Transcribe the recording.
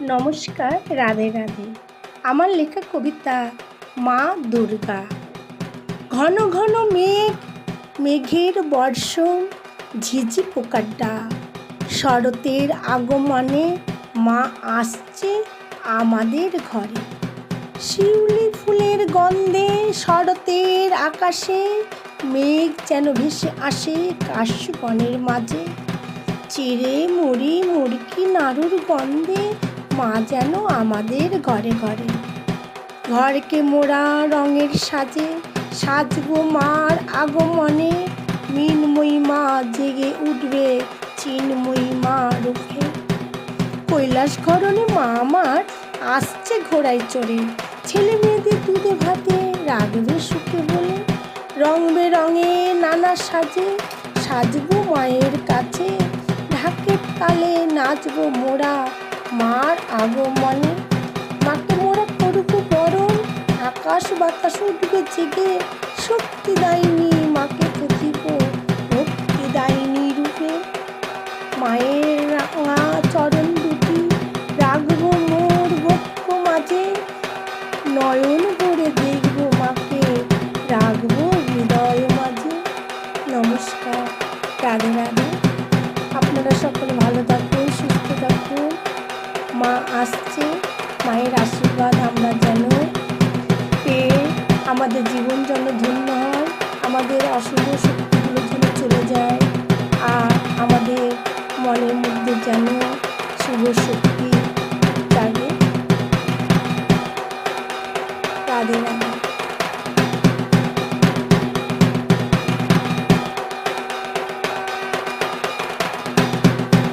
নমস্কার, রাধে রাধে। আমার লেখা কবিতা মা দুর্গা। ঘন ঘন মেঘ, মেঘের বর্ষণ, ঝিঝি ডাক। শরতের আগমনে মা আসছে আমাদের ঘরে। শিউলি ফুলের গন্ধে শরতের আকাশে মেঘ যেন ভেসে আসে কাশবনের মাঝে। চিড়ে মুড়ি মুরকি নাড়ুর গন্ধে মা যেন আমাদের ঘরে ঘরে। ঘরকে মোড়া রঙের সাজে, সাজবো মার আগমনে। মিনময়ী মা জেগে উঠবে চিন্ময়ী মা রূপে। কৈলাস ঘরণে মা আমার আসছে ঘোড়ায় চড়ে। ছেলে মেয়েদের দুধে ভাতে রাগবে সুখে বলে। রং বেরঙে নানা সাজে, সাজবো মায়ের কাছে। ঢাকের তালে নাচবো মোরা মার আগমনে। মাকে মোরা করব বরণ, আকাশ বাতাস উঠবে জেগে। শক্তি দায়নি মাকে পুজিব ভক্তি দায়নি রূপে। মায়ের রাঙা চরণ দুটি, রাখব মোর বক্ষ মাঝে। নয়ন ভরে দেখব মাকে, রাখব হৃদয় মাঝে। নমস্কার, রাধে রাধে। আপনারা সকলে ভালো মায়ের আশীর্বাদ আমরা যেন পেয়ে আমাদের জীবন যেন ধন্য হয়, আমাদের অশুভ শক্তিগুলো যেন চলে যায়, আর আমাদের মনের মধ্যে যেন শুভ শক্তি